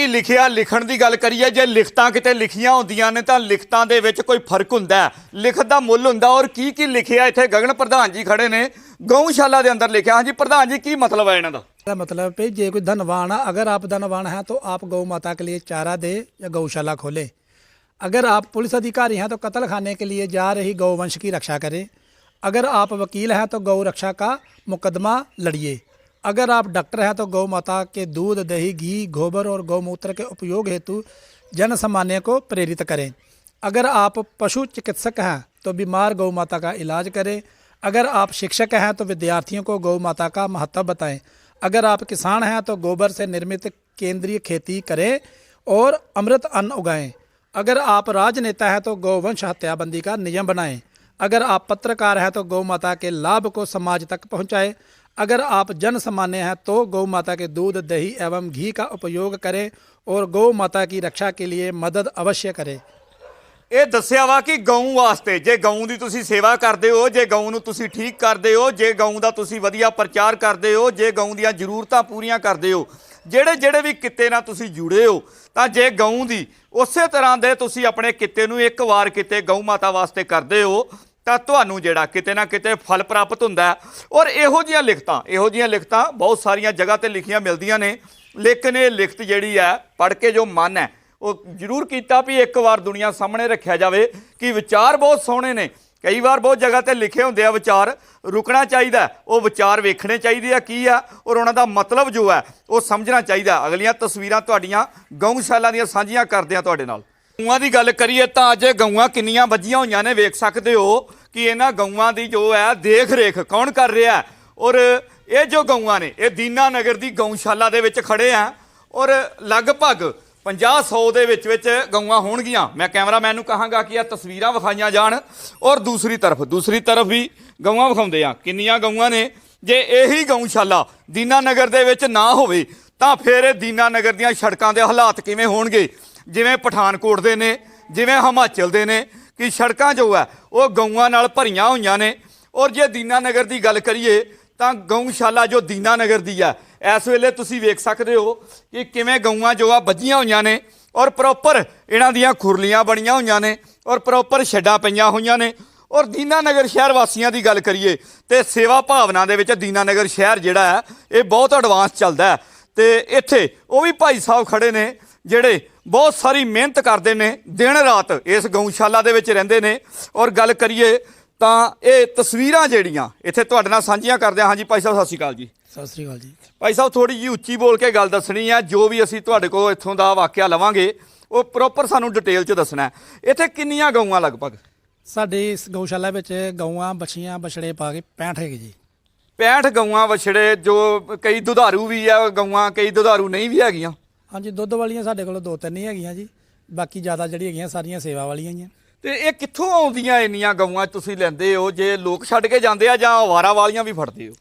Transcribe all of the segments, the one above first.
ਕੀ ਲਿਖਿਆ ਲਿਖਣ ਦੀ ਗੱਲ ਕਰੀਏ ਜੇ ਲਿਖਤਾਂ ਕਿਤੇ ਲਿਖੀਆਂ ਹੁੰਦੀਆਂ ਨੇ ਤਾਂ ਲਿਖਤਾਂ ਦੇ ਵਿੱਚ ਕੋਈ ਫਰਕ ਹੁੰਦਾ ਹੈ ਲਿਖਤ ਦਾ ਮੁੱਲ ਹੁੰਦਾ ਔਰ ਕੀ ਕੀ ਲਿਖਿਆ ਇੱਥੇ ਗਗਨ ਪ੍ਰਧਾਨ ਜੀ ਖੜੇ ਨੇ ਗਊਸ਼ਾਲਾ ਦੇ ਅੰਦਰ ਲਿਖਿਆ ਹਾਂਜੀ ਪ੍ਰਧਾਨ ਜੀ ਕੀ ਮਤਲਬ ਹੈ ਇਹਨਾਂ ਦਾ का मतलब है जे कोई धनवान है अगर आप धनवान हैं तो आप गौ माता के लिए चारा दे या गौशाला खोले अगर आप पुलिस अधिकारी हैं तो कत्ल खाने के लिए जा रही गौवंश की रक्षा करें अगर आप वकील हैं तो गौ रक्षा का मुकदमा लड़िए अगर आप डॉक्टर हैं तो गौ माता के दूध, दही, घी, गोबर और गौमूत्र के उपयोग हेतु जन सामान्य को प्रेरित करें। अगर आप पशु चिकित्सक हैं तो बीमार गौ माता का इलाज करें। अगर आप शिक्षक हैं तो विद्यार्थियों को गौ माता का महत्व बताएँ। अगर आप किसान हैं तो गोबर से निर्मित केंद्रीय खेती करें और अमृत अन्न उगाएँ। अगर आप राजनेता हैं तो गौवंश हत्याबंदी का नियम बनाएँ। अगर आप पत्रकार हैं तो गौ माता के लाभ को समाज तक पहुंचाएँ। अगर आप जन सामान्य हैं तो गौ माता के दूध दही एवं घी का उपयोग करें और गौ माता की रक्षा के लिए मदद अवश्य करें ਇਹ ਦੱਸਿਆ ਵਾ ਕਿ ਗਊ ਵਾਸਤੇ ਜੇ ਗਊ ਦੀ ਤੁਸੀਂ ਸੇਵਾ ਕਰਦੇ ਹੋ ਜੇ ਗਊ ਨੂੰ ਤੁਸੀਂ ਠੀਕ ਕਰਦੇ ਹੋ ਜੇ ਗਊ ਦਾ ਤੁਸੀਂ ਵਧੀਆ ਪ੍ਰਚਾਰ ਕਰਦੇ ਹੋ ਜੇ ਗਊ ਦੀਆਂ ਜ਼ਰੂਰਤਾਂ ਪੂਰੀਆਂ ਕਰਦੇ ਹੋ ਜਿਹੜੇ ਜਿਹੜੇ ਵੀ ਕਿੱਤੇ ਨਾਲ ਤੁਸੀਂ ਜੁੜੇ ਹੋ ਤਾਂ ਜੇ ਗਊ ਦੀ ਉਸੇ ਤਰ੍ਹਾਂ ਦੇ ਤੁਸੀਂ ਆਪਣੇ ਕਿੱਤੇ ਨੂੰ ਇੱਕ ਵਾਰ ਕਿਤੇ ਗਊ ਮਾਤਾ ਵਾਸਤੇ ਕਰਦੇ ਹੋ ਤਾਂ ਤੁਹਾਨੂੰ ਜਿਹੜਾ ਕਿਤੇ ਨਾ ਕਿਤੇ ਫਲ ਪ੍ਰਾਪਤ ਹੁੰਦਾ ਔਰ ਇਹੋ ਜੀਆਂ ਲਿਖਤਾਂ, ਇਹੋ ਜੀਆਂ ਲਿਖਤਾਂ ਬਹੁਤ ਸਾਰੀਆਂ ਜਗ੍ਹਾ ਤੇ ਲਿਖੀਆਂ ਮਿਲਦੀਆਂ ਨੇ। ਲੇਕਿਨ ਇਹ ਲਿਖਤ ਜਿਹੜੀ ਹੈ, ਪੜ੍ਹ ਕੇ ਜੋ ਮਨ ਹੈ, ਉਹ ਜ਼ਰੂਰ ਕੀਤਾ ਵੀ ਇੱਕ ਵਾਰ ਦੁਨੀਆ ਸਾਹਮਣੇ ਰੱਖਿਆ ਜਾਵੇ ਕਿ ਵਿਚਾਰ ਬਹੁਤ ਸੋਹਣੇ ਨੇ। ਕਈ ਵਾਰ ਬਹੁਤ ਜਗ੍ਹਾ ਤੇ ਲਿਖੇ ਹੁੰਦੇ ਆ ਵਿਚਾਰ, ਰੁਕਣਾ ਚਾਹੀਦਾ ਉਹ ਵਿਚਾਰ ਵੇਖਣੇ ਚਾਹੀਦੇ ਆ ਕੀ ਆ, ਔਰ ਉਹਨਾਂ ਦਾ ਮਤਲਬ ਜੋ ਹੈ, ਉਹ ਸਮਝਣਾ ਚਾਹੀਦਾ ਅਗਲੀਆਂ ਤਸਵੀਰਾਂ ਤੁਹਾਡੀਆਂ ਗਊਸ਼ਾਲਾ ਦੀਆਂ ਸਾਂਝੀਆਂ ਕਰਦੇ ਆ ਤੁਹਾਡੇ ਨਾਲ। ਗਊਆਂ ਦੀ ਗੱਲ ਕਰੀਏ ਤਾਂ ਅੱਜ ਗਊਆਂ ਕਿੰਨੀਆਂ ਵੱਜੀਆਂ ਹੋਈਆਂ ਨੇ, ਵੇਖ ਸਕਦੇ ਹੋ ਕਿ ਇਹਨਾਂ ਗਊਆਂ ਦੀ ਜੋ ਹੈ ਦੇਖ ਰੇਖ ਕੌਣ ਕਰ ਰਿਹਾ ਹੈ? ਔਰ ਇਹ ਜੋ ਗਊਆਂ ਨੇ, ਇਹ ਦੀਨਾ ਨਗਰ ਦੀ ਗਊਸ਼ਾਲਾ ਦੇ ਵਿੱਚ ਖੜੇ ਆ ਔਰ ਲਗਭਗ 50 100 ਦੇ ਵਿੱਚ ਵਿੱਚ ਗਊਆਂ ਹੋਣਗੀਆਂ। ਮੈਂ ਕੈਮਰਾਮੈਨ ਨੂੰ ਕਹਾਂਗਾ ਕਿ ਇਹ ਤਸਵੀਰਾਂ ਵਿਖਾਈਆਂ ਜਾਣ ਔਰ ਦੂਸਰੀ ਤਰਫ ਦੂਸਰੀ ਤਰਫ ਵੀ ਗਊਆਂ ਵਿਖਾਉਂਦੇ ਆ। ਕਿੰਨੀਆਂ ਗਊਆਂ ਨੇ? ਜੇ ਇਹੀ ਗਊਸ਼ਾਲਾ ਦੀਨਾ ਨਗਰ ਦੇ ਵਿੱਚ ਨਾ ਹੋਵੇ, ਤਾਂ ਫਿਰ ਇਹ ਦੀਨਾ ਨਗਰ ਦੀਆਂ ਸੜਕਾਂ ਦੇ ਹਾਲਾਤ ਕਿਵੇਂ ਹੋਣਗੇ? ਜਿਵੇਂ ਪਠਾਨਕੋਟ ਦੇ ਨੇ, ਜਿਵੇਂ ਹਿਮਾਚਲ ਦੇ ਨੇ, ਕਿ ਸੜਕਾਂ ਜੋ ਹੈ ਉਹ ਗਊਆਂ ਨਾਲ ਭਰੀਆਂ ਹੋਈਆਂ ਨੇ। ਔਰ ਜੇ ਦੀਨਾ ਨਗਰ ਦੀ ਗੱਲ ਕਰੀਏ, ਤਾਂ ਗਊਸ਼ਾਲਾ ਜੋ ਦੀਨਾ ਨਗਰ ਦੀ ਆ, ਇਸ ਵੇਲੇ ਤੁਸੀਂ ਵੇਖ ਸਕਦੇ ਹੋ ਕਿ ਕਿਵੇਂ ਗਊਆਂ ਜੋ ਆ ਵੱਜੀਆਂ ਹੋਈਆਂ ਨੇ। ਔਰ ਪ੍ਰੋਪਰ ਇਹਨਾਂ ਦੀਆਂ ਖੁਰਲੀਆਂ ਬਣੀਆਂ ਹੋਈਆਂ ਨੇ, ਔਰ ਪ੍ਰੋਪਰ ਛੱਡਾਂ ਪਈਆਂ ਹੋਈਆਂ ਨੇ। ਔਰ ਦੀਨਾ ਨਗਰ ਸ਼ਹਿਰ ਵਾਸੀਆਂ ਦੀ ਗੱਲ ਕਰੀਏ, ਤੇ ਸੇਵਾ ਭਾਵਨਾ ਦੇ ਵਿੱਚ ਦੀਨਾ ਨਗਰ ਸ਼ਹਿਰ ਜਿਹੜਾ ਹੈ ਇਹ ਬਹੁਤ ਐਡਵਾਂਸ ਚੱਲਦਾ ਹੈ। ਤੇ ਇੱਥੇ ਉਹ ਵੀ ਭਾਈ ਸਾਹਿਬ ਖੜੇ ਨੇ ਜਿਹੜੇ ਬਹੁਤ ਸਾਰੀ ਮਿਹਨਤ ਕਰਦੇ ਨੇ ਦਿਨ ਰਾਤ ਇਸ ਗਊਸ਼ਾਲਾ ਦੇ ਵਿੱਚ ਰਹਿੰਦੇ ਨੇ। ਔਰ ਗੱਲ ਕਰੀਏ ਤਾਂ ਇਹ ਤਸਵੀਰਾਂ ਜਿਹੜੀਆਂ ਇੱਥੇ ਤੁਹਾਡੇ ਨਾਲ ਸਾਂਝੀਆਂ ਕਰਦੇ ਹਾਂ। ਹਾਂਜੀ ਭਾਈ ਸਾਹਿਬ ਸਤਿ ਸ਼੍ਰੀ ਅਕਾਲ ਜੀ। ਸਤਿ ਸ਼੍ਰੀ ਅਕਾਲ ਜੀ। ਭਾਈ ਸਾਹਿਬ ਥੋੜੀ ਜੀ ਉੱਚੀ ਬੋਲ ਕੇ ਗੱਲ ਦੱਸਣੀ ਆ। ਜੋ ਵੀ ਅਸੀਂ ਤੁਹਾਡੇ ਕੋਲ ਇੱਥੋਂ ਦਾ ਵਾਕਿਆ ਲਵਾਂਗੇ ਉਹ ਪ੍ਰੋਪਰ ਸਾਨੂੰ ਡਿਟੇਲ 'ਚ ਦੱਸਣਾ ਇੱਥੇ ਕਿੰਨੀਆਂ ਗਊਆਂ ਲਗਭਗ? ਸਾਡੇ ਇਸ ਗਊਸ਼ਾਲਾ ਵਿੱਚ ਗਊਆਂ ਬੱਛੀਆਂ ਬਛੜੇ ਪਾ ਕੇ 65 ਹੈਗੇ ਜੀ। 65 ਗਊਆਂ ਵਛੜੇ ਜੋ ਕਈ ਦੁਧਾਰੂ ਵੀ ਆ ਗਊਆਂ ਕਈ ਦੁਧਾਰੂ ਨਹੀਂ ਵੀ ਹੈਗੀਆਂ। ਹਾਂਜੀ ਦੁੱਧ ਵਾਲੀਆਂ ਸਾਡੇ ਕੋਲ ਦੋ ਤਿੰਨ ਹੀ ਹੈਗੀਆਂ ਜੀ। ਬਾਕੀ ਜ਼ਿਆਦਾ ਜਿਹੜੀ ਹੈਗੀਆਂ ਸਾਰੀਆਂ ਸੇਵਾ ਵਾਲੀਆਂ ਹੀ ਆ। ਤੇ ਇਹ ਕਿੱਥੋਂ ਆਉਂਦੀਆਂ ਇੰਨੀਆਂ ਗਊਆਂ ਤੁਸੀਂ ਲੈਂਦੇ ਹੋ? ਜੇ ਲੋਕ ਛੱਡ ਕੇ ਜਾਂਦੇ ਆ ਜਾਂ ਆਵਾਰਾ ਵਾਲੀਆਂ ਵੀ ਫੜਦੇ ਹੋ?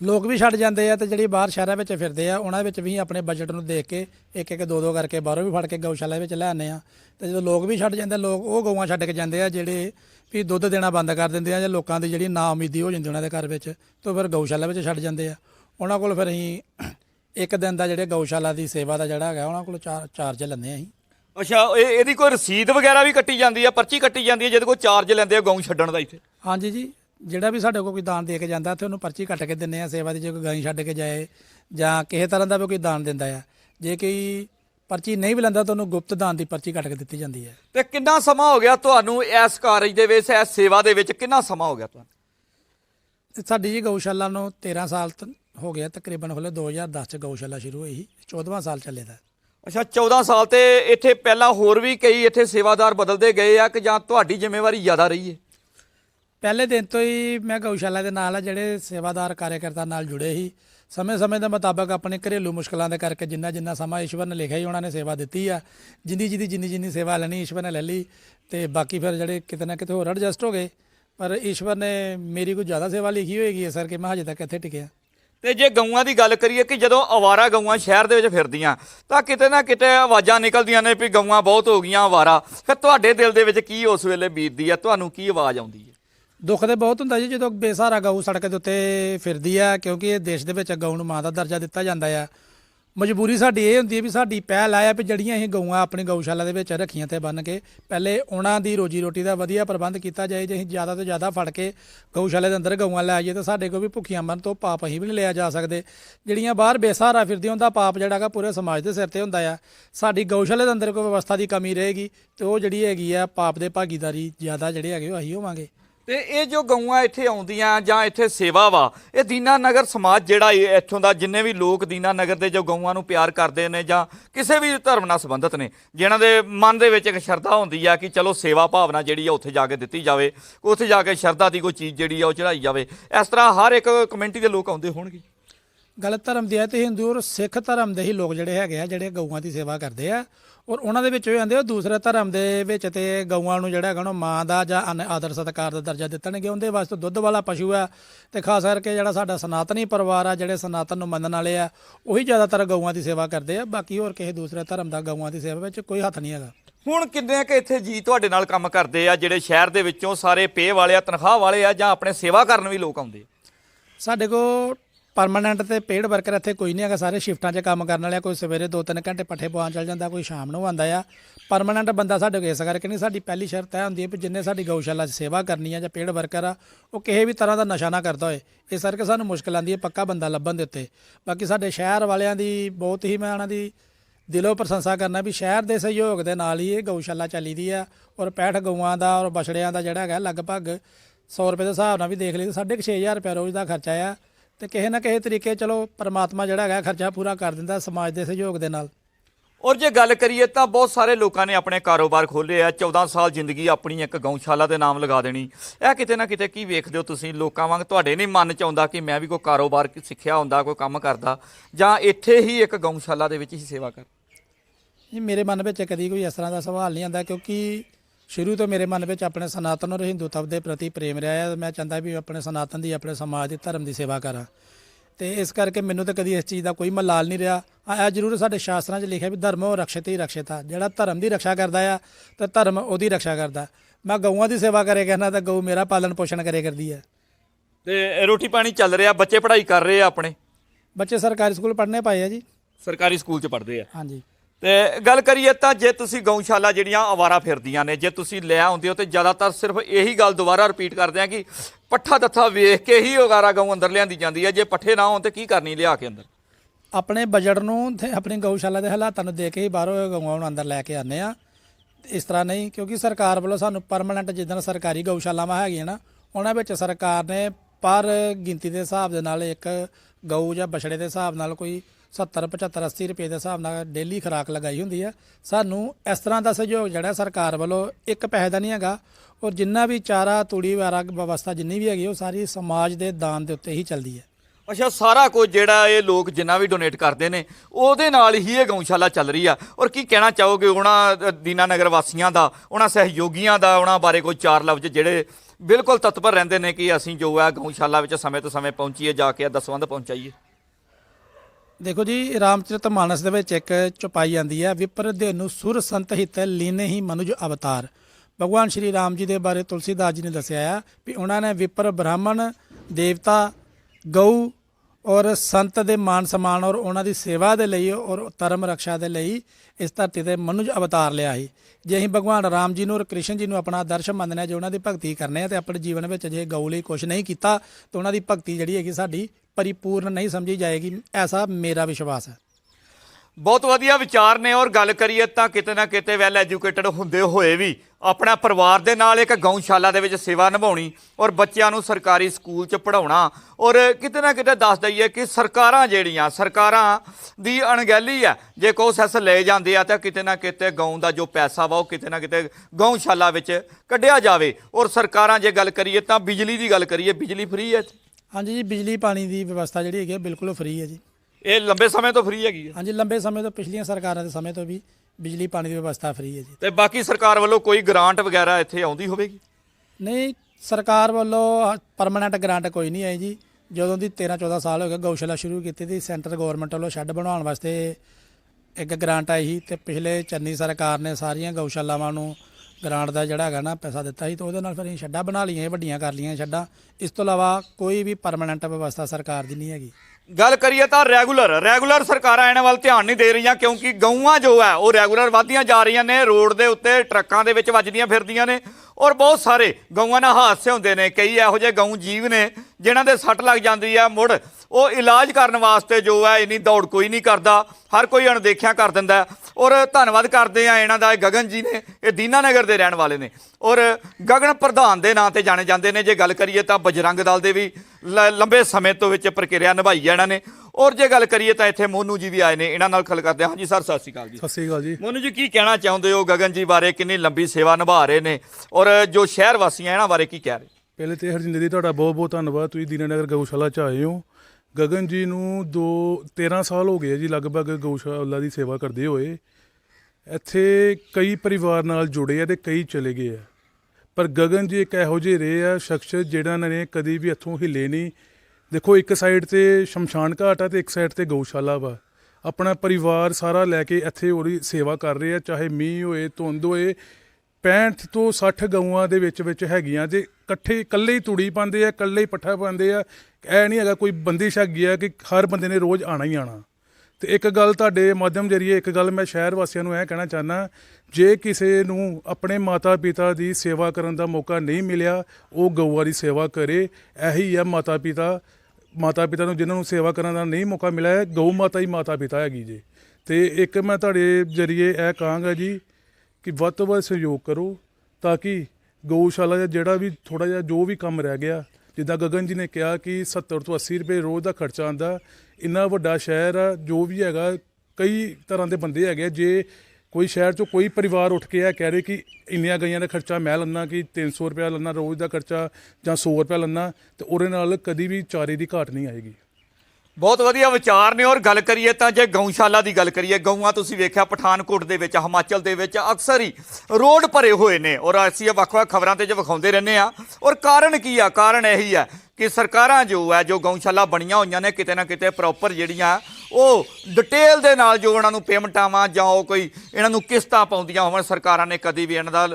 ਲੋਕ ਵੀ ਛੱਡ ਜਾਂਦੇ ਆ ਤੇ ਜਿਹੜੀ ਬਾਹਰ ਸ਼ਹਿਰਾਂ ਵਿੱਚ ਫਿਰਦੇ ਆ ਉਹਨਾਂ ਵਿੱਚ ਵੀ ਆਪਣੇ ਬਜਟ ਨੂੰ ਦੇਖ ਕੇ ਇੱਕ ਇੱਕ ਦੋ ਦੋ ਕਰਕੇ ਬਾਹਰੋਂ ਵੀ ਫੜ ਕੇ ਗਊਸ਼ਾਲਾ ਵਿੱਚ ਲੈ ਆਉਂਦੇ ਆ। ਤੇ ਜਦੋਂ ਲੋਕ ਵੀ ਛੱਡ ਜਾਂਦੇ ਲੋਕ ਉਹ ਗਊਆਂ ਛੱਡ ਕੇ ਜਾਂਦੇ ਆ ਜਿਹੜੇ ਵੀ ਦੁੱਧ ਦੇਣਾ ਬੰਦ ਕਰ ਦਿੰਦੇ ਆ ਜਾਂ ਲੋਕਾਂ ਦੀ ਜਿਹੜੀ ਨਾ ਉਮੀਦੀ ਹੋ ਜਾਂਦੀ ਉਹਨਾਂ ਦੇ ਘਰ ਵਿੱਚ ਤੋਂ ਫਿਰ ਗਊਸ਼ਾਲਾ ਵਿੱਚ ਛੱਡ ਜਾਂਦੇ ਆ। ਉਹਨਾਂ ਕੋਲ ਫਿਰ ਅਸੀਂ ਇੱਕ ਦਿਨ ਦਾ ਜਿਹੜੇ ਗਊਸ਼ਾਲਾ ਦੀ ਸੇਵਾ ਦਾ ਜਿਹੜਾ ਹੈਗਾ ਉਹਨਾਂ ਕੋਲ ਚਾਰ ਚਾਰਜ ਲੈਂਦੇ ਆ ਅਸੀਂ। ਅੱਛਾ ਇਹ ਇਹਦੀ ਕੋਈ ਰਸੀਦ ਵਗੈਰਾ ਵੀ ਕੱਟੀ ਜਾਂਦੀ ਆ ਪਰਚੀ ਕੱਟੀ ਜਾਂਦੀ ਹੈ ਜਿਹਦੇ ਕੋਲ ਚਾਰਜ ਲੈਂਦੇ ਆ ਗਊ ਛੱਡਣ ਦਾ ਇੱਥੇ? ਹਾਂਜੀ ਜੀ ਜਿਹੜਾ ਵੀ ਸਾਡੇ ਕੋਲ ਕੋਈ ਦਾਨ ਦੇ ਕੇ ਜਾਂਦਾ ਤੇ ਉਹਨੂੰ ਪਰਚੀ ਕੱਟ ਕੇ ਦਿੰਨੇ ਆ ਸੇਵਾ ਦੀ ਜੇ ਕੋਈ ਗਾਂ ਛੱਡ ਕੇ ਜਾਏ ਜਾਂ ਕਿਸੇ ਤਰ੍ਹਾਂ ਦਾ ਵੀ ਕੋਈ ਦਾਨ ਦਿੰਦਾ ਆ। ਜੇ ਕੋਈ ਪਰਚੀ ਨਹੀਂ ਵੀ ਲੈਂਦਾ ਤਾਂ ਉਹਨੂੰ ਗੁਪਤ ਦਾਨ ਦੀ ਪਰਚੀ ਕੱਟ ਕੇ ਦਿੱਤੀ ਜਾਂਦੀ ਹੈ। ਤੇ ਕਿੰਨਾ ਸਮਾਂ ਹੋ ਗਿਆ ਤੁਹਾਨੂੰ ਇਸ ਕਾਰਜ ਦੇ ਵਿੱਚ ਇਸ ਸੇਵਾ ਦੇ ਵਿੱਚ ਕਿੰਨਾ ਸਮਾਂ ਹੋ ਗਿਆ ਤੁਹਾਨੂੰ? ਸਾਡੀ ਜੀ ਗਊਸ਼ਾਲਾ ਨੂੰ 13 ਸਾਲ ਤ- ਹੋ ਗਿਆ ਤਕਰੀਬਨ ਹੋਲੇ 2010 ਚ ਗਊਸ਼ਾਲਾ ਸ਼ੁਰੂ ਹੋਈ ਸੀ 14ਵਾਂ ਸਾਲ ਚੱਲੇ ਦਾ। ਅੱਛਾ 14 ਸਾਲ ਤੇ ਇੱਥੇ ਪਹਿਲਾਂ ਹੋਰ ਵੀ ਕਈ ਇੱਥੇ ਸੇਵਾਦਾਰ ਬਦਲਦੇ ਗਏ ਆ ਕਿ ਜਾਂ ਤੁਹਾਡੀ ਜ਼ਿੰਮੇਵਾਰੀ ਜ਼ਿਆਦਾ ਰਹੀ ਹੈ ਪਹਿਲੇ ਦਿਨ ਤੋਂ ਹੀ ਮੈਂ ਗਊਸ਼ਾਲਾ ਦੇ ਨਾਲ ਆ ਜਿਹੜੇ ਸੇਵਾਦਾਰ ਕਾਰਜਕਰਤਾ ਨਾਲ ਜੁੜੇ ਸੀ। ਸਮੇਂ-ਸਮੇਂ ਦੇ ਮੁਤਾਬਕ ਆਪਣੇ ਘਰੇਲੂ ਮੁਸ਼ਕਲਾਂ ਦੇ ਕਰਕੇ ਜਿੰਨਾ ਜਿੰਨਾ ਸਮਾਂ ਈਸ਼ਵਰ ਨੇ ਲਿਖਿਆ ਹੀ ਉਹਨਾਂ ਨੇ ਸੇਵਾ ਦਿੱਤੀ ਆ। ਜਿੰਦੀ ਜਿੰਦੀ ਜਿੰਨੀ ਜਿੰਨੀ ਸੇਵਾ ਲੈਣੀ ਈਸ਼ਵਰ ਨੇ ਲੈ ਲਈ ਤੇ ਬਾਕੀ ਫਿਰ ਜਿਹੜੇ ਕਿਤੇ ਨਾ ਕਿਤੇ ਹੋਰ ਐਡਜਸਟ ਹੋ ਗਏ। ਪਰ ਈਸ਼ਵਰ ਨੇ ਮੇਰੀ ਕੋਈ ਜ਼ਿਆਦਾ ਸੇਵਾ ਲਿਖੀ ਹੋਏਗੀ ਇਸ ਕਰਕੇ ਮੈਂ ਹਜੇ ਤੱਕ ਇੱਥੇ ਟਿਕਿਆ। ਤੇ ਜੇ ਗਊਆਂ ਦੀ ਗੱਲ ਕਰੀਏ ਕਿ ਜਦੋਂ ਆਵਾਰਾ ਗਊਆਂ ਸ਼ਹਿਰ ਦੇ ਵਿੱਚ ਫਿਰਦੀਆਂ, ਤਾਂ ਕਿਤੇ ਨਾ ਕਿਤੇ ਆਵਾਜ਼ਾਂ ਨਿਕਲਦੀਆਂ ਨੇ ਵੀ ਗਊਆਂ ਬਹੁਤ ਹੋ ਗਈਆਂ ਆਵਾਰਾ ਫਿਰ ਤੁਹਾਡੇ ਦਿਲ ਦੇ ਵਿੱਚ ਕੀ ਉਸ ਵੇਲੇ ਬੀਤਦੀ ਆ ਤੁਹਾਨੂੰ ਕੀ ਆਵਾਜ਼ ਆਉਂਦੀ ਹੈ? ਦੁੱਖ ਤੇ ਬਹੁਤ ਹੁੰਦਾ ਜੀ ਜਦੋਂ ਬੇਸਹਾਰਾ ਗਊ ਸੜਕ ਦੇ ਉੱਤੇ ਫਿਰਦੀ ਆ ਕਿਉਂਕਿ ਇਹ ਦੇਸ਼ ਦੇ ਵਿੱਚ ਗਊ ਨੂੰ ਮਾਂ ਦਾ ਦਰਜਾ ਦਿੱਤਾ ਜਾਂਦਾ ਆ ਮਜਬੂਰੀ ਸਾਡੀ ਇਹ ਹੁੰਦੀ ਹੈ ਵੀ ਸਾਡੀ ਪਹਿਲ ਆਇਆ ਵੀ ਜਿਹੜੀਆਂ ਅਸੀਂ ਗਊਆਂ ਆਪਣੀ ਗਊਸ਼ਾਲਾ ਦੇ ਵਿੱਚ ਰੱਖੀਆਂ ਤੇ ਬੰਨ ਕੇ ਪਹਿਲੇ ਉਹਨਾਂ ਦੀ ਰੋਜੀ ਰੋਟੀ ਦਾ ਵਧੀਆ ਪ੍ਰਬੰਧ ਕੀਤਾ ਜਾਏ, ਜੇ ਅਸੀਂ ਜ਼ਿਆਦਾ ਤੋਂ ਜ਼ਿਆਦਾ ਫੜ ਕੇ ਗਊਸ਼ਾਲੇ ਦੇ ਅੰਦਰ ਗਊਆਂ ਲੈ ਆਈਏ ਤਾਂ ਸਾਡੇ ਕੋਲ ਵੀ ਭੁੱਖੀਆਂ ਮਰਨ ਤੋਂ ਪਾਪ ਅਸੀਂ ਵੀ ਨਹੀਂ ਲਿਆ ਜਾ ਸਕਦੇ। ਜਿਹੜੀਆਂ ਬਾਹਰ ਬੇਸਹਾਰਾ ਫਿਰਦੀਆਂ ਹੁੰਦਾ ਪਾਪ ਜਿਹੜਾ ਹੈਗਾ ਪੂਰੇ ਸਮਾਜ ਦੇ ਸਿਰ ਤੇ ਹੁੰਦਾ ਆ। ਸਾਡੀ ਗਊਸ਼ਾਲੇ ਦੇ ਅੰਦਰ ਕੋਈ ਵਿਵਸਥਾ ਦੀ ਕਮੀ ਰਹੇਗੀ ਤੇ ਉਹ ਜਿਹੜੀ ਹੈਗੀ ਆ ਪਾਪ ਦੇ ਭਾਗੀਦਾਰੀ ਜ਼ਿਆਦਾ ਜਿਹੜੇ ਹੈਗੇ ਉਹ ਅਸੀਂ ਹੋਵਾਂਗੇ। ਤੇ ਇਹ ਜੋ ਗਊਆਂ ਇੱਥੇ ਆਉਂਦੀਆਂ ਜਾਂ ਇੱਥੇ ਸੇਵਾ ਵਾ, ਇਹ ਦੀਨਾ ਨਗਰ ਸਮਾਜ ਜਿਹੜਾ ਇਹ ਇੱਥੋਂ ਦਾ ਜਿੰਨੇ ਵੀ ਲੋਕ ਦੀਨਾ ਨਗਰ ਦੇ ਜੋ ਗਊਆਂ ਨੂੰ ਪਿਆਰ ਕਰਦੇ ਨੇ ਜਾਂ ਕਿਸੇ ਵੀ ਧਰਮ ਨਾਲ ਸੰਬੰਧਿਤ ਨੇ ਜਿਨ੍ਹਾਂ ਦੇ ਮਨ ਦੇ ਵਿੱਚ ਇੱਕ ਸ਼ਰਧਾ ਹੁੰਦੀ ਆ ਕਿ ਚਲੋ ਸੇਵਾ ਭਾਵਨਾ ਜਿਹੜੀ ਆ ਉੱਥੇ ਜਾ ਕੇ ਦਿੱਤੀ ਜਾਵੇ, ਉੱਥੇ ਜਾ ਕੇ ਸ਼ਰਧਾ ਦੀ ਕੋਈ ਚੀਜ਼ ਜਿਹੜੀ ਆ ਉਹ ਚੜਾਈ ਜਾਵੇ। ਇਸ ਤਰ੍ਹਾਂ ਹਰ ਇੱਕ ਕਮਿਊਨਿਟੀ ਦੇ ਲੋਕ ਆਉਂਦੇ ਹੋਣਗੇ। ਗਲਤ ਧਰਮ ਦੇ ਆ ਤੇ ਹਿੰਦੂ ਔਰ ਸਿੱਖ ਧਰਮ ਦੇ ਹੀ ਲੋਕ ਜਿਹੜੇ ਹੈਗੇ ਆ ਜਿਹੜੇ ਗਊਆਂ ਦੀ ਸੇਵਾ ਕਰਦੇ ਆ। ਔਰ ਉਹਨਾਂ ਦੇ ਵਿੱਚ ਇਹ ਆਂਦੇ ਉਹ ਦੂਸਰੇ ਧਰਮ ਦੇ ਵਿੱਚ ਤੇ ਗਊਆਂ ਨੂੰ ਜਿਹੜਾ ਹੈਗਾ ਨਾ ਮਾਂ ਦਾ ਜਾਂ ਆਦਰ ਸਤਿਕਾਰ ਦਾ ਦਰਜਾ ਦਿੱਤਣਗੇ। ਉਹਦੇ ਵਾਸਤੇ ਦੁੱਧ ਵਾਲਾ ਪਸ਼ੂ ਆ ਤੇ ਖਾਸ ਕਰਕੇ ਜਿਹੜਾ ਸਾਡਾ ਸਨਾਤਨੀ ਪਰਿਵਾਰ ਆ ਜਿਹੜੇ ਸਨਾਤਨ ਨੂੰ ਮੰਨਣ ਵਾਲੇ ਆ ਉਹੀ ਜ਼ਿਆਦਾਤਰ ਗਊਆਂ ਦੀ ਸੇਵਾ ਕਰਦੇ ਆ। ਬਾਕੀ ਹੋਰ ਕਿਸੇ ਦੂਸਰੇ ਧਰਮ ਦਾ ਗਊਆਂ ਦੀ ਸੇਵਾ ਵਿੱਚ ਕੋਈ ਹੱਥ ਨਹੀਂ ਹੈਗਾ। ਹੁਣ ਕਿੰਨੇ ਕਿ ਇੱਥੇ ਜੀ ਤੁਹਾਡੇ ਨਾਲ ਕੰਮ ਕਰਦੇ ਆ ਜਿਹੜੇ ਸ਼ਹਿਰ ਦੇ ਵਿੱਚੋਂ ਸਾਰੇ ਪੇ ਵਾਲੇ ਆ ਤਨਖਾਹ ਵਾਲੇ ਆ ਜਾਂ ਆਪਣੇ ਸੇਵਾ ਕਰਨ ਵੀ ਲੋਕ ਆਉਂਦੇ ਸਾਡੇ ਕੋਲ ਪਰਮਾਨੈਂਟ ਤੇ ਪੇਡ ਵਰਕਰ ਇੱਥੇ ਕੋਈ ਨਹੀਂ ਹੈਗਾ, ਸਾਰੇ ਸ਼ਿਫਟਾਂ 'ਚ ਕੰਮ ਕਰਨ ਵਾਲੇ ਆ, ਕੋਈ ਸਵੇਰੇ 2-3 ਘੰਟੇ ਪੱਠੇ ਪਵਾਉਣ ਚੱਲ ਜਾਂਦਾ, ਕੋਈ ਸ਼ਾਮ ਨੂੰ ਆਉਂਦਾ ਆ। ਪਰਮਾਨੈਂਟ ਬੰਦਾ ਸਾਡੇ ਕੋਲ ਇਸ ਕਰਕੇ ਨਹੀਂ, ਸਾਡੀ ਪਹਿਲੀ ਸ਼ਰਤ ਇਹ ਹੁੰਦੀ ਹੈ ਵੀ ਜਿੰਨੇ ਸਾਡੀ ਗਊਸ਼ਾਲਾ 'ਚ ਸੇਵਾ ਕਰਨੀ ਆ ਜਾਂ ਪੇਡ ਵਰਕਰ ਆ, ਉਹ ਕਿਸੇ ਵੀ ਤਰ੍ਹਾਂ ਦਾ ਨਸ਼ਾ ਨਾ ਕਰਦਾ ਹੋਏ। ਇਸ ਕਰਕੇ ਸਾਨੂੰ ਮੁਸ਼ਕਲ ਆਉਂਦੀ ਹੈ ਪੱਕਾ ਬੰਦਾ ਲੱਭਣ ਦੇ ਉੱਤੇ। ਬਾਕੀ ਸਾਡੇ ਸ਼ਹਿਰ ਵਾਲਿਆਂ ਦੀ ਬਹੁਤ ਹੀ ਮੈਂ ਉਹਨਾਂ ਦੀ ਦਿਲੋਂ ਪ੍ਰਸ਼ੰਸਾ ਕਰਨਾ ਵੀ ਸ਼ਹਿਰ ਦੇ ਸਹਿਯੋਗ ਦੇ ਨਾਲ ਹੀ ਇਹ ਗਊਸ਼ਾਲਾ ਚੱਲੀ ਦੀ ਆ ਔਰ 65 ਗਊਆਂ ਦਾ ਔਰ ਬਛੜਿਆਂ ਦਾ ਜਿਹੜਾ ਹੈਗਾ ਲਗਭਗ 100 ਰੁਪਏ ਦੇ ਹਿਸਾਬ ਨਾਲ ਵੀ ਦੇਖ ਲਈ ਤਾਂ 6500 ਰੁਪਏ ਰੋਜ਼ ਦਾ ਖਰਚਾ ਆ। ਤੇ ਕਿਸੇ ਨਾ ਕਿਸੇ ਤਰੀਕੇ ਚਲੋ ਪਰਮਾਤਮਾ ਜਿਹੜਾ ਹੈਗਾ ਖਰਚਾ ਪੂਰਾ ਕਰ ਦਿੰਦਾ ਸਮਾਜ ਦੇ ਸਹਿਯੋਗ ਦੇ ਨਾਲ। ਔਰ ਜੇ ਗੱਲ ਕਰੀਏ ਤਾਂ ਬਹੁਤ ਸਾਰੇ ਲੋਕਾਂ ਨੇ ਆਪਣੇ ਕਾਰੋਬਾਰ ਖੋਲ੍ਹੇ ਆ। 14 ਸਾਲ ਜ਼ਿੰਦਗੀ ਆਪਣੀ ਇੱਕ ਗਊਸ਼ਾਲਾ ਦੇ ਨਾਮ ਲਗਾ ਦੇਣੀ। ਇਹ ਕਿਤੇ ਨਾ ਕਿਤੇ ਕੀ ਵੇਖਦੇ ਹੋ ਤੁਸੀਂ? ਲੋਕਾਂ ਵਾਂਗ ਤੁਹਾਡੇ ਨਹੀਂ ਮਨ ਚ ਆਉਂਦਾ ਕਿ ਮੈਂ ਵੀ ਕੋਈ ਕਾਰੋਬਾਰ ਸਿੱਖਿਆ ਹੁੰਦਾ ਕੋਈ ਕੰਮ ਕਰਦਾ। ਜਾਂ ਇੱਥੇ ਹੀ ਇੱਕ ਗਊਸ਼ਾਲਾ ਦੇ ਵਿੱਚ ਹੀ ਸੇਵਾ ਕਰ। ਇਹ ਮੇਰੇ ਮਨ ਵਿੱਚ ਕਦੀ ਕੋਈ ਇਸ ਤਰ੍ਹਾਂ ਦਾ ਸਵਾਲ ਨਹੀਂ ਆਉਂਦਾ ਕਿਉਂਕਿ ਸ਼ੁਰੂ ਤੋਂ ਮੇਰੇ ਮਨ ਵਿੱਚ ਆਪਣੇ ਸਨਾਤਨ ਔਰ ਹਿੰਦੂ ਤਵ ਦੇ ਪ੍ਰਤੀ ਪ੍ਰੇਮ ਰਿਹਾ ਹੈ। ਮੈਂ ਚਾਹੁੰਦਾ ਵੀ ਆਪਣੇ ਸਨਾਤਨ ਦੀ ਆਪਣੇ ਸਮਾਜ ਦੀ ਧਰਮ ਦੀ ਸੇਵਾ ਕਰਾਂ। ਤੇ ਇਸ ਕਰਕੇ ਮੈਨੂੰ ਤਾਂ ਕਦੀ ਇਸ ਚੀਜ਼ ਦਾ ਕੋਈ ਮਲਾਲ ਨਹੀਂ ਰਿਹਾ। ਇਹ ਜ਼ਰੂਰ ਸਾਡੇ ਸ਼ਾਸਤਰਾਂ 'ਚ ਲਿਖਿਆ ਵੀ ਧਰਮੋ ਰਕਸ਼ਤੇ ਹੀ ਰਕਸ਼ਿਤਾ ਜਿਹੜਾ ਧਰਮ ਦੀ ਰੱਖਿਆ ਕਰਦਾ ਆ ਤਾਂ ਧਰਮ ਉਹਦੀ ਰੱਖਿਆ ਕਰਦਾ। ਮੈਂ ਗਊਆਂ ਦੀ ਸੇਵਾ ਕਰੇ ਕਰਨਾ ਤਾਂ ਗਊ ਮੇਰਾ ਪਾਲਣ ਪੋਸ਼ਣ ਕਰੇ ਕਰਦੀ ਹੈ। ਤੇ ਰੋਟੀ ਪਾਣੀ ਚੱਲ ਰਿਹਾ ਬੱਚੇ ਪੜ੍ਹਾਈ ਕਰ ਰਹੇ ਆ ਆਪਣੇ? ਬੱਚੇ ਸਰਕਾਰੀ ਸਕੂਲ ਪੜ੍ਹਨੇ ਪਾਏ ਆ ਜੀ। ਸਰਕਾਰੀ ਸਕੂਲ ਚ ਪੜ੍ਹਦੇ ਆ। ਹਾਂਜੀ। ਤੇ ਗੱਲ ਕਰੀਏ ਤਾਂ ਜੇ ਤੁਸੀਂ ਗਊਸ਼ਾਲਾ ਜਿਹੜੀਆਂ ਆਵਾਰਾ ਫਿਰਦੀਆਂ ਨੇ, ਜੇ ਤੁਸੀਂ ਲੈ ਆਉਂਦੇ ਹੋ ਤੇ ਜ਼ਿਆਦਾਤਰ ਸਿਰਫ ਇਹੀ ਗੱਲ ਦੁਬਾਰਾ ਰਿਪੀਟ ਕਰਦੇ ਆ ਕਿ ਪੱਠਾ ਦੱਥਾ ਵੇਖ ਕੇ ਹੀ ਉਗਾਰਾ ਗਊ ਅੰਦਰ ਲਿਆਂਦੀ ਜਾਂਦੀ ਹੈ। ਜੇ ਪੱਠੇ ਨਾ ਹੋਣ ਤੇ ਕੀ ਕਰਨੀ ਲਿਆ ਕੇ ਅੰਦਰ? ਆਪਣੇ ਬਜਟ ਨੂੰ ਤੇ ਆਪਣੀ ਗਊਸ਼ਾਲਾ ਦੇ ਹਾਲਾਤਾਂ ਨੂੰ ਦੇਖ ਕੇ ਹੀ ਬਾਹਰੋਂ ਗਊਆਂ ਨੂੰ ਅੰਦਰ ਲੈ ਕੇ ਆਉਂਦੇ ਆ ਇਸ ਤਰ੍ਹਾਂ ਨਹੀਂ, ਕਿਉਂਕਿ ਸਰਕਾਰ ਵੱਲੋਂ ਸਾਨੂੰ ਪਰਮਨੈਂਟ ਜਿੱਦਾਂ ਸਰਕਾਰੀ ਗਊਸ਼ਾਲਾਵਾਂ ਹੈਗੀਆਂ ਨਾ, ਉਹਨਾਂ ਵਿੱਚ ਸਰਕਾਰ ਨੇ ਪਰ ਗਿਣਤੀ ਦੇ ਹਿਸਾਬ ਦੇ ਨਾਲ ਇੱਕ ਗਊ ਜਾਂ ਬਛੜੇ ਦੇ ਹਿਸਾਬ ਨਾਲ ਕੋਈ 70 75 80 ਰੁਪਏ ਦੇ ਹਿਸਾਬ ਨਾਲ ਡੇਲੀ ਖੁਰਾਕ ਲਗਾਈ ਹੁੰਦੀ ਆ। ਸਾਨੂੰ ਇਸ ਤਰ੍ਹਾਂ ਦਾ ਸਹਿਯੋਗ ਜਿਹੜਾ ਸਰਕਾਰ ਵੱਲੋਂ ਇੱਕ ਪੈਸੇ ਦਾ ਨਹੀਂ ਹੈਗਾ, ਔਰ ਜਿੰਨਾ ਵੀ ਚਾਰਾ, ਤੂੜੀ ਵਾਰਾ ਵਿਵਸਥਾ ਜਿੰਨੀ ਵੀ ਹੈਗੀ, ਉਹ ਸਾਰੀ ਸਮਾਜ ਦੇ ਦਾਨ ਦੇ ਉੱਤੇ ਹੀ ਚੱਲਦੀ ਹੈ। ਅੱਛਾ, ਸਾਰਾ ਕੁਝ ਜਿਹੜਾ ਇਹ ਲੋਕ ਜਿੰਨਾ ਵੀ ਡੋਨੇਟ ਕਰਦੇ ਨੇ, ਉਹਦੇ ਨਾਲ ਹੀ ਇਹ ਗਊਸ਼ਾਲਾ ਚੱਲ ਰਹੀ ਆ। ਔਰ ਕੀ ਕਹਿਣਾ ਚਾਹੋਗੇ ਉਹਨਾਂ ਦੀਨਾ ਨਗਰ ਵਾਸੀਆਂ ਦਾ, ਉਹਨਾਂ ਸਹਿਯੋਗੀਆਂ ਦਾ, ਉਹਨਾਂ ਬਾਰੇ ਕੋਈ ਚਾਰ ਲਫ਼ਜ਼ ਜਿਹੜੇ ਬਿਲਕੁਲ ਤਤਪਰ ਰਹਿੰਦੇ ਨੇ ਕਿ ਅਸੀਂ ਜੋ ਹੈ ਗਊਸ਼ਾਲਾ ਵਿੱਚ ਸਮੇਂ ਤੋਂ ਸਮੇਂ ਪਹੁੰਚੀਏ, ਜਾ ਕੇ ਦਸਵੰਦ ਪਹੁੰਚਾਈਏ? ਦੇਖੋ ਜੀ, ਰਾਮਚਰਿਤ ਮਾਨਸ ਦੇ ਵਿੱਚ ਇੱਕ ਚੁਪਾਈ ਆਂਦੀ ਹੈ, ਵਿਪਰ ਦੇ ਨੂੰ ਸੁਰ ਸੰਤ ਹਿਤ ਲੀਨੇ ਹੀ ਮਨੁਜ ਅਵਤਾਰ। ਭਗਵਾਨ ਸ਼੍ਰੀ ਰਾਮ ਜੀ ਦੇ ਬਾਰੇ ਤੁਲਸੀਦਾਸ ਜੀ ਨੇ ਦੱਸਿਆ ਆ ਵੀ ਉਹਨਾਂ ਨੇ ਵਿਪਰ ਬ੍ਰਾਹਮਣ, ਦੇਵਤਾ, ਗਊ ਔਰ ਸੰਤ ਦੇ ਮਾਨ ਸਮਾਨ ਔਰ ਉਹਨਾਂ ਦੀ ਸੇਵਾ ਦੇ ਲਈ ਔਰ ਧਰਮ ਰੱਖਿਆ ਦੇ ਲਈ ਇਸ ਧਰਤੀ ਤੇ ਮਨੁਜ ਅਵਤਾਰ ਲਿਆ ਸੀ। ਜੇ ਅਸੀਂ ਭਗਵਾਨ ਰਾਮ ਜੀ ਨੂੰ ਔਰ ਕ੍ਰਿਸ਼ਨ ਜੀ ਨੂੰ ਆਪਣਾ ਆਦਰਸ਼ ਮੰਨਦੇ ਹਾਂ, ਜੇ ਉਹਨਾਂ ਦੀ ਭਗਤੀ ਕਰਨੇ ਆ ਤੇ ਆਪਣੇ ਜੀਵਨ ਵਿੱਚ ਜੇ ਗਊ ਲਈ ਕੁਝ ਨਹੀਂ ਕੀਤਾ, ਤਾਂ ਉਹਨਾਂ ਦੀ ਭਗਤੀ ਜਿਹੜੀ ਹੈਗੀ ਸਾਡੀ ਪਰਿਪੂਰਨ ਨਹੀਂ ਸਮਝੀ ਜਾਏਗੀ, ਐਸਾ ਮੇਰਾ ਵਿਸ਼ਵਾਸ ਹੈ ਬਹੁਤ ਵਧੀਆ ਵਿਚਾਰ ਨੇ ਔਰ ਗੱਲ ਕਰੀਏ ਤਾਂ ਕਿਤੇ ਨਾ ਕਿਤੇ ਵੈਲ ਐਜੂਕੇਟਡ ਹੁੰਦੇ ਹੋਏ ਵੀ ਆਪਣਾ ਪਰਿਵਾਰ ਦੇ ਨਾਲ ਇੱਕ ਗਊਸ਼ਾਲਾ ਦੇ ਵਿੱਚ ਸੇਵਾ ਨਿਭਾਉਣੀ ਔਰ ਬੱਚਿਆਂ ਨੂੰ ਸਰਕਾਰੀ ਸਕੂਲ 'ਚ ਪੜਾਉਣਾ ਔਰ ਕਿਤੇ ਨਾ ਕਿਤੇ ਦੱਸ ਦਈਏ ਕਿ ਸਰਕਾਰਾਂ ਜਿਹੜੀਆਂ, ਸਰਕਾਰਾਂ ਦੀ ਅਣਗਹਿਲੀ ਆ ਜੇ ਕੋਈ ਸੈਸ ਲੈ ਜਾਂਦੇ ਆ ਤਾਂ ਕਿਤੇ ਨਾ ਕਿਤੇ ਗਊ ਦਾ ਜੋ ਪੈਸਾ ਵਾ ਉਹ ਕਿਤੇ ਨਾ ਕਿਤੇ ਗਊਸ਼ਾਲਾ ਵਿੱਚ ਕੱਢਿਆ ਜਾਵੇ ਔਰ ਸਰਕਾਰਾਂ ਜੇ ਗੱਲ ਕਰੀਏ ਤਾਂ ਬਿਜਲੀ ਦੀ ਗੱਲ ਕਰੀਏ, ਬਿਜਲੀ ਫ੍ਰੀ ਹੈ ਇੱਥੇ। ਹਾਂਜੀ ਜੀ ਬਿਜਲੀ ਪਾਣੀ ਦੀ ਵਿਵਸਥਾ ਜਿਹੜੀ ਹੈਗੀ ਹੈ ਬਿਲਕੁਲ ਫ੍ਰੀ ਹੈ ਜੀ। ਇਹ ਲੰਬੇ ਸਮੇਂ ਤੋਂ ਫ੍ਰੀ ਹੈਗੀ ਹੈ ਹਾਂਜੀ ਲੰਬੇ ਸਮੇਂ ਤੋਂ ਪਿਛਲੀਆਂ ਸਰਕਾਰਾਂ ਦੇ ਸਮੇਂ ਤੋਂ ਵੀ ਬਿਜਲੀ ਪਾਣੀ ਦੀ ਵਿਵਸਥਾ ਫ੍ਰੀ ਹੈ ਜੀ। ਤੇ ਬਾਕੀ ਸਰਕਾਰ ਵੱਲੋਂ ਕੋਈ ਗ੍ਰਾਂਟ ਵਗੈਰਾ ਇੱਥੇ ਆਉਂਦੀ ਹੋਵੇਗੀ? ਨਹੀਂ ਸਰਕਾਰ ਵੱਲੋਂ ਪਰਮਨੈਂਟ ਗ੍ਰਾਂਟ ਕੋਈ ਨਹੀਂ ਆਈ ਜੀ। ਜਦੋਂ ਦੀ 13 14 ਸਾਲ ਹੋ ਗਏ ਗਊਸ਼ਾਲਾ ਸ਼ੁਰੂ ਕੀਤੀ ਸੀ ਸੈਂਟਰ ਗਵਰਨਮੈਂਟ ਵੱਲੋਂ ਸ਼ੈੱਡ ਬਣਾਉਣ ਵਾਸਤੇ ਇੱਕ ਗ੍ਰਾਂਟ ਆਈ ਸੀ ਤੇ ਪਿਛਲੇ ਚੰਨੀ ਸਰਕਾਰ ਨੇ ਸਾਰੀਆਂ ਗਊਸ਼ਾਲਾਵਾਂ ਨੂੰ ਗ੍ਰਾਂਟ ਦਾ ਜਿਹੜਾ ਹੈਗਾ ਨਾ ਪੈਸਾ ਦਿੱਤਾ ਸੀ, ਤੇ ਉਹਦੇ ਨਾਲ ਫਿਰ ਅਸੀਂ ਸ਼ੈੱਡਾਂ ਬਣਾ ਲਈਆਂ ਵੱਡੀਆਂ ਕਰ ਲਈਆਂ ਛੱਡਾਂ। ਇਸ ਤੋਂ ਇਲਾਵਾ ਕੋਈ ਵੀ ਪਰਮਨੈਂਟ ਵਿਵਸਥਾ ਸਰਕਾਰ ਦੀ ਨਹੀਂ ਹੈਗੀ। ਗੱਲ ਕਰੀਏ ਤਾਂ ਰੈਗੂਲਰ ਰੈਗੂਲਰ ਸਰਕਾਰਾਂ ਇਹਨਾਂ ਵੱਲ ਧਿਆਨ ਨਹੀਂ ਦੇ ਰਹੀਆਂ, ਕਿਉਂਕਿ ਗਊਆਂ ਜੋ ਹੈ, ਉਹ ਰੈਗੂਲਰ ਵਧਦੀਆਂ ਜਾ ਰਹੀਆਂ ਨੇ, ਰੋਡ ਦੇ ਉੱਤੇ ਟਰੱਕਾਂ ਦੇ ਵਿੱਚ ਵੱਜਦੀਆਂ ਫਿਰਦੀਆਂ ਨੇ, ਔਰ ਬਹੁਤ ਸਾਰੇ ਗਊਆਂ ਨਾਲ ਹਾਦਸੇ ਹੁੰਦੇ ਨੇ, ਕਈ ਇਹੋ ਜਿਹੇ ਗਊ ਜੀਵ ਨੇ, ਜਿਨ੍ਹਾਂ ਦੇ ਸੱਟ ਲੱਗ ਜਾਂਦੀ ਹੈ ਮੁੜ ਉਹ ਇਲਾਜ ਕਰਨ ਵਾਸਤੇ ਜੋ ਹੈ ਇੰਨੀ ਦੌੜ ਕੋਈ ਨਹੀਂ ਕਰਦਾ। ਹਰ ਕੋਈ ਅਣਦੇਖਿਆ ਕਰ ਦਿੰਦਾ। ਔਰ ਧੰਨਵਾਦ ਕਰਦੇ ਆ ਇਹਨਾਂ ਦਾ ਗਗਨ ਜੀ ਨੇ ਇਹ ਦੀਨਾਨਗਰ ਦੇ ਰਹਿਣ ਵਾਲੇ ਨੇ। ਔਰ ਗਗਨ ਪ੍ਰਧਾਨ ਦੇ ਨਾਂ ਤੇ ਜਾਣੇ ਜਾਂਦੇ ਨੇ। ਜੇ ਗੱਲ ਕਰੀਏ ਤਾਂ ਬਜਰੰਗ ਦਲ ਦੇ ਵੀ ਲੰਬੇ ਸਮੇਂ ਤੋਂ ਵਿੱਚ ਪ੍ਰਕਿਰਿਆ ਨਿਭਾਈ ਹੈ ਇਹਨਾਂ ਨੇ। ਔਰ ਜੇ ਗੱਲ ਕਰੀਏ ਤਾਂ ਇੱਥੇ ਮੋਨੂ ਜੀ ਵੀ ਆਏ ਨੇ। ਇਹਨਾਂ ਨਾਲ ਗੱਲ ਕਰਦੇ ਹਾਂ। ਹਾਂਜੀ ਸਰ ਸਤਿ ਸ਼੍ਰੀ ਅਕਾਲ ਜੀ। ਸਤਿ ਸ੍ਰੀ ਅਕਾਲ ਜੀ। ਮੋਨੂ ਜੀ ਕੀ ਕਹਿਣਾ ਚਾਹੁੰਦੇ ਹੋ ਗਗਨ ਜੀ ਬਾਰੇ? ਕਿੰਨੀ ਲੰਬੀ ਸੇਵਾ ਨਿਭਾ ਰਹੇ ਨੇ। ਔਰ ਜੋ ਸ਼ਹਿਰ ਵਾਸੀ ਆ ਇਹਨਾਂ ਬਾਰੇ ਕੀ ਕਹਿ ਰਹੇ? ਪਹਿਲੇ ਤੇ ਹਰਜਿੰਦਰ ਜੀ ਤੁਹਾਡਾ ਬਹੁਤ ਬਹੁਤ ਧੰਨਵਾਦ। ਤੁਸੀਂ ਦੀਨਾਨਗਰ ਗਊਸ਼ਾਲਾ ਚ ਆਏ ਹੋ। ਗਗਨ ਜੀ ਨੂੰ ਦੋ 13 ਸਾਲ ਹੋ ਗਏ ਆ ਜੀ, ਲਗਭਗ ਗਊਸ਼ਾਲਾ ਦੀ ਸੇਵਾ ਕਰਦੇ ਹੋਏ। ਇੱਥੇ ਕਈ ਪਰਿਵਾਰ ਨਾਲ ਜੁੜੇ ਆ ਤੇ ਕਈ ਚਲੇ ਗਏ ਆ। ਪਰ ਗਗਨ ਜੀ ਇੱਕ ਇਹੋ ਜਿਹੇ ਰਹੇ ਆ ਸ਼ਖਸ ਜਿਹੜਾ ਨੇ ਕਦੀ ਵੀ ਇੱਥੋਂ ਹਿੱਲੇ ਨਹੀਂ। ਦੇਖੋ, ਇੱਕ ਸਾਈਡ ਤੇ ਸ਼ਮਸ਼ਾਨ ਘਾਟ ਆ ਤੇ ਇੱਕ ਸਾਈਡ ਤੇ ਗਊਸ਼ਾਲਾ ਵਾ। ਆਪਣਾ ਪਰਿਵਾਰ ਸਾਰਾ ਲੈ ਕੇ ਇੱਥੇ ਉਹਦੀ ਸੇਵਾ ਕਰ ਰਹੇ ਆ, ਚਾਹੇ ਮੀਂਹ ਹੋਏ, ਧੁੰਦ ਹੋਏ। 65 ਤੋਂ 60 ਗਊਆਂ ਦੇ ਵਿੱਚ ਵਿੱਚ ਹੈਗੀਆਂ। ਜੇ ਇਕੱਠੇ ਇਕੱਲੇ ਹੀ ਤੂੜੀ ਪਾਉਂਦੇ ਆ, ਇਕੱਲੇ ਹੀ ਪੱਠਾ ਪਾਉਂਦੇ ਆ, ਇਹ ਨਹੀਂ ਹੈਗਾ ਕੋਈ ਬੰਦਿਸ਼ ਹੈਗੀ ਆ ਕਿ ਹਰ ਬੰਦੇ ਨੇ ਰੋਜ਼ ਆਣਾ ਹੀ ਆਣਾ। ਤੇ ਇੱਕ ਗੱਲ ਤੁਹਾਡੇ ਮਾਧਿਅਮ ਜਰੀਏ, ਇੱਕ ਗੱਲ ਮੈਂ ਸ਼ਹਿਰ ਵਾਸੀਆਂ ਨੂੰ ਇਹ ਕਹਿਣਾ ਚਾਹਨਾ ਜੇ ਕਿਸੇ ਨੂੰ ਆਪਣੇ ਮਾਤਾ ਪਿਤਾ ਦੀ ਸੇਵਾ ਕਰਨ ਦਾ ਮੌਕਾ ਨਹੀਂ ਮਿਲਿਆ, ਉਹ ਗਊਆਂ ਦੀ ਸੇਵਾ ਕਰੇ, ਇਹੀ ਆ ਮਾਤਾ ਪਿਤਾ ਮਾਤਾ ਪਿਤਾ ਨੂੰ ਜਿਨ੍ਹਾਂ ਨੂੰ ਸੇਵਾ ਕਰਨ ਦਾ ਨਹੀਂ ਮੌਕਾ ਮਿਲਿਆ, ਗਊ ਮਾਤਾ ਹੀ ਮਾਤਾ ਪਿਤਾ ਹੈਗੀ ਜੀ। ਤੇ ਇੱਕ ਮੈਂ ਤੁਹਾਡੇ ਜਰੀਏ ਇਹ ਕਹਾਂਗਾ ਜੀ ਕਿ ਵੱਧ ਤੋਂ ਵੱਧ ਸਹਿਯੋਗ ਕਰੋ ਤਾਂ ਕਿ ਗਊਸ਼ਾਲਾ ਦਾ ਜਿਹੜਾ ਵੀ ਥੋੜਾ ਜਿਹਾ ਜੋ ਵੀ ਕੰਮ ਰਹਿ ਗਿਆ, ਜਿੱਦਾਂ ਗਗਨ ਜੀ ਨੇ ਕਿਹਾ ਕਿ 70 ਤੋਂ 80 ਰੁਪਏ ਰੋਜ਼ ਦਾ ਖਰਚਾ ਆਂਦਾ ਇੰਨਾ ਵੱਡਾ ਸ਼ਹਿਰ ਆ, ਜੋ ਵੀ ਹੈਗਾ, ਕਈ ਤਰ੍ਹਾਂ ਦੇ ਬੰਦੇ ਹੈਗੇ ਆ। ਜੇ ਕੋਈ ਸ਼ਹਿਰ ਚੋਂ ਕੋਈ ਪਰਿਵਾਰ ਉੱਠ ਕੇ ਆ ਕਹਿ ਰਹੇ ਕਿ ਇੰਨੀਆਂ ਗਈਆਂ ਦਾ ਖਰਚਾ ਮੈਂ ਲੰਨਾ ਕਿ 300 ਰੁਪਏ ਲੰਨਾ ਰੋਜ਼ ਦਾ ਖਰਚਾ ਜਾਂ 100 ਰੁਪਏ ਲੰਨਾ, ਤੇ ਉਹਦੇ ਨਾਲ ਕਦੀ ਵੀ ਚਾਰੇ ਦੀ ਘਾਟ ਨਹੀਂ ਆਏਗੀ ਬਹੁਤ ਵਧੀਆ ਵਿਚਾਰ ਨੇ ਔਰ ਗੱਲ ਕਰੀਏ ਤਾਂ ਜੇ ਗਊਸ਼ਾਲਾ ਦੀ ਗੱਲ ਕਰੀਏ, ਗਊਆਂ ਤੁਸੀਂ ਵੇਖਿਆ ਪਠਾਨਕੋਟ ਦੇ ਵਿੱਚ, ਹਿਮਾਚਲ ਦੇ ਵਿੱਚ ਅਕਸਰ ਹੀ ਰੋਡ ਭਰੇ ਹੋਏ ਨੇ ਔਰ ਅਸੀਂ ਇਹ ਵੱਖ-ਵੱਖ ਖਬਰਾਂ ਤੇ ਜੇ ਵਿਖਾਉਂਦੇ ਰਹਿੰਦੇ ਆ ਔਰ ਕਾਰਨ ਕੀ ਆ? ਕਾਰਨ ਇਹੀ ਆ ਕਿ ਸਰਕਾਰਾਂ ਜੋ ਹੈ, ਜੋ ਗਊਸ਼ਾਲਾ ਬਣੀਆਂ ਹੋਈਆਂ ਨੇ, ਕਿਤੇ ਨਾ ਕਿਤੇ ਪ੍ਰੋਪਰ ਜਿਹੜੀਆਂ ਉਹ ਡਿਟੇਲ ਦੇ ਨਾਲ ਜੋ ਉਹਨਾਂ ਨੂੰ ਪੇਮੈਂਟਾਂ ਵਾ ਜਾਂ ਉਹ ਕੋਈ ਇਹਨਾਂ ਨੂੰ ਕਿਸ਼ਤਾਂ ਪਾਉਂਦੀਆਂ ਹੋਣ ਸਰਕਾਰਾਂ ਨੇ ਕਦੀ ਵੀ ਇਹਨਾਂ ਦਾ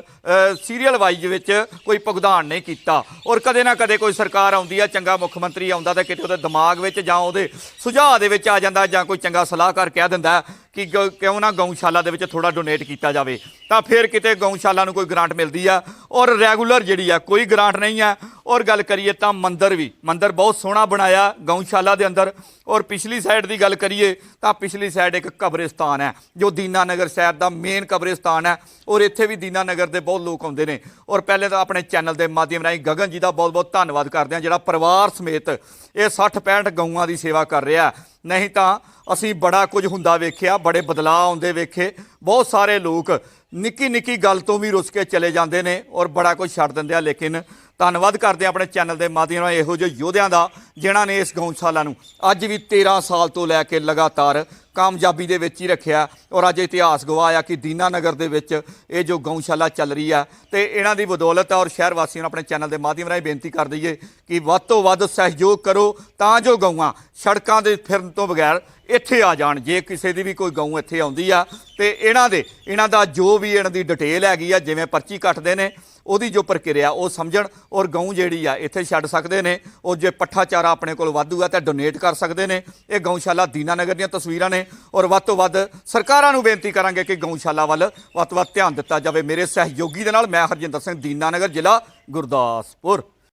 ਸੀਰੀਅਲ ਵਾਈਜ਼ ਵਿੱਚ ਕੋਈ ਭੁਗਤਾਨ ਨਹੀਂ ਕੀਤਾ। ਔਰ ਕਦੇ ਨਾ ਕਦੇ ਕੋਈ ਸਰਕਾਰ ਆਉਂਦੀ ਆ, ਚੰਗਾ ਮੁੱਖ ਮੰਤਰੀ ਆਉਂਦਾ ਤਾਂ ਕਿਤੇ ਉਹਦੇ ਦਿਮਾਗ ਵਿੱਚ ਜਾਂ ਉਹਦੇ ਸੁਝਾਅ ਦੇ ਵਿੱਚ ਆ ਜਾਂਦਾ ਜਾਂ ਕੋਈ ਚੰਗਾ ਸਲਾਹਕਾਰ ਕਹਿ ਦਿੰਦਾ ਕਿ ਗ- ਕਿਉਂ ਨਾ ਗਊਸ਼ਾਲਾ ਦੇ ਵਿੱਚ ਥੋੜਾ ਡੋਨੇਟ ਕੀਤਾ ਜਾਵੇ। ਤਾਂ ਫਿਰ ਕਿਤੇ ਗਊਸ਼ਾਲਾ ਨੂੰ ਕੋਈ ਗ੍ਰਾਂਟ ਮਿਲਦੀ ਆ। ਔਰ ਰੈਗੂਲਰ ਜਿਹੜੀ ਆ, ਕੋਈ ਗ੍ਰਾਂਟ ਨਹੀਂ ਆ। ਔਰ ਗੱਲ ਕਰੀਏ ਤਾਂ ਮੰਦਰ ਵੀ। ਮੰਦਰ ਬਹੁਤ ਸੋਹਣਾ ਬਣਾਇਆ ਗਊਸ਼ਾਲਾ ਦੇ ਅੰਦਰ। ਔਰ ਪਿਛਲੀ ਸਾਈਡ ਦੀ ਗੱਲ ਕਰੀਏ ਤਾਂ ਪਿਛਲੀ ਸਾਈਡ ਇੱਕ ਕਬਰਿਸਤਾਨ ਹੈ, ਜੋ ਦੀਨਾ ਨਗਰ ਸ਼ਹਿਰ ਦਾ ਮੇਨ ਕਬਰਿਸਤਾਨ ਹੈ। ਔਰ ਇੱਥੇ ਵੀ ਦੀਨਾ ਨਗਰ ਦੇ ਬਹੁਤ ਲੋਕ ਆਉਂਦੇ ਨੇ। ਔਰ ਪਹਿਲੇ ਤਾਂ ਆਪਣੇ ਚੈਨਲ ਦੇ ਮਾਧਿਅਮ ਰਾਹੀਂ ਗਗਨ ਜੀ ਦਾ ਬਹੁਤ-ਬਹੁਤ ਧੰਨਵਾਦ ਕਰਦੇ ਹਾਂ, ਜਿਹੜਾ ਪਰਿਵਾਰ ਸਮੇਤ ਇਹ 60-65 ਗਊਆਂ ਦੀ ਸੇਵਾ ਕਰ ਰਿਹਾ ਨਹੀਂ ਤਾਂ ਅਸੀਂ ਬੜਾ ਕੁਝ ਹੁੰਦਾ ਵੇਖਿਆ, ਬੜੇ ਬਦਲਾਅ ਆਉਂਦੇ ਵੇਖੇ। ਬਹੁਤ ਸਾਰੇ ਲੋਕ ਨਿੱਕੀ ਨਿੱਕੀ ਗੱਲ ਤੋਂ ਵੀ ਰੁੱਸ ਕੇ ਚਲੇ ਜਾਂਦੇ ਨੇ ਔਰ ਬੜਾ ਕੁਝ ਛੱਡ ਦਿੰਦੇ ਆ। ਲੇਕਿਨ ਧੰਨਵਾਦ ਕਰਦੇ ਹਾਂ ਆਪਣੇ ਚੈਨਲ ਦੇ ਮਾਧਿਅਮ ਨਾਲ ਇਹੋ ਜਿਹੇ ਯੋਧਿਆਂ ਦਾ, ਜਿਨ੍ਹਾਂ ਨੇ ਇਸ ਗਊਸ਼ਾਲਾ ਨੂੰ ਅੱਜ ਵੀ 13 ਸਾਲ ਤੋਂ ਲੈ ਕੇ ਲਗਾਤਾਰ ਕਾਮਯਾਬੀ ਦੇ ਵਿੱਚ ਹੀ ਰੱਖਿਆ ਔਰ ਅੱਜ ਇਤਿਹਾਸ ਗਵਾਇਆ ਆ ਕਿ ਦੀਨਾਨਗਰ ਦੇ ਵਿੱਚ ਇਹ ਜੋ ਗਊਸ਼ਾਲਾ ਚੱਲ ਰਹੀ ਆ, ਤੇ ਇਹਨਾਂ ਦੀ ਬਦੌਲਤ ਔਰ ਸ਼ਹਿਰ ਵਾਸੀਆਂ ਨੂੰ ਆਪਣੇ ਚੈਨਲ ਦੇ ਮਾਧਿਅਮ ਰਾਹੀਂ ਬੇਨਤੀ ਕਰ ਦਈਏ ਕਿ ਵੱਧ ਤੋਂ ਵੱਧ ਸਹਿਯੋਗ ਕਰੋ, ਤਾਂ ਜੋ ਗਊਆਂ ਸੜਕਾਂ ਦੇ ਫਿਰਨ ਤੋਂ ਬਗੈਰ ਇੱਥੇ ਆ ਜਾਣ। ਜੇ ਕਿਸੇ ਦੀ ਵੀ ਕੋਈ ਗਊ ਇੱਥੇ ਆਉਂਦੀ ਆ, ਤੇ ਇਹਨਾਂ ਦੇ, ਇਹਨਾਂ ਦਾ ਜੋ ਵੀ ਇਹਨਾਂ ਦੀ ਡਿਟੇਲ ਹੈਗੀ ਆ, ਜਿਵੇਂ ਪਰਚੀ ਕੱਟਦੇ ਨੇ ਉਹਦੀ ਜੋ ਪ੍ਰਕਿਰਿਆ, ਉਹ ਸਮਝਣ ਔਰ ਗਊ ਜਿਹੜੀ ਆ, ਇੱਥੇ ਛੱਡ ਸਕਦੇ ਨੇ। ਉਹ ਜੇ ਪੱਠਾ ਚਾਰਾ ਆਪਣੇ ਕੋਲ ਵਾਧੂ ਆ, ਤਾਂ ਡੋਨੇਟ ਕਰ ਸਕਦੇ ਨੇ। ਇਹ ਗਊਸ਼ਾਲਾ ਦੀਨਾਨਗਰ ਦੀਆਂ ਤਸਵੀਰਾਂ ਨੇ ਔਰ ਵੱਧ ਤੋਂ ਵੱਧ ਸਰਕਾਰਾਂ ਨੂੰ ਬੇਨਤੀ ਕਰਾਂਗੇ ਕਿ ਗਊਸ਼ਾਲਾ ਵੱਲ ਵੱਧ ਤੋਂ ਵੱਧ ਧਿਆਨ ਦਿੱਤਾ ਜਾਵੇ। ਮੇਰੇ ਸਹਿਯੋਗੀ ਦੇ ਨਾਲ ਮੈਂ ਹਰਜਿੰਦਰ ਸਿੰਘ ਦੀਨਾਨਗਰ ਜ਼ਿਲ੍ਹਾ ਗੁਰਦਾਸਪੁਰ।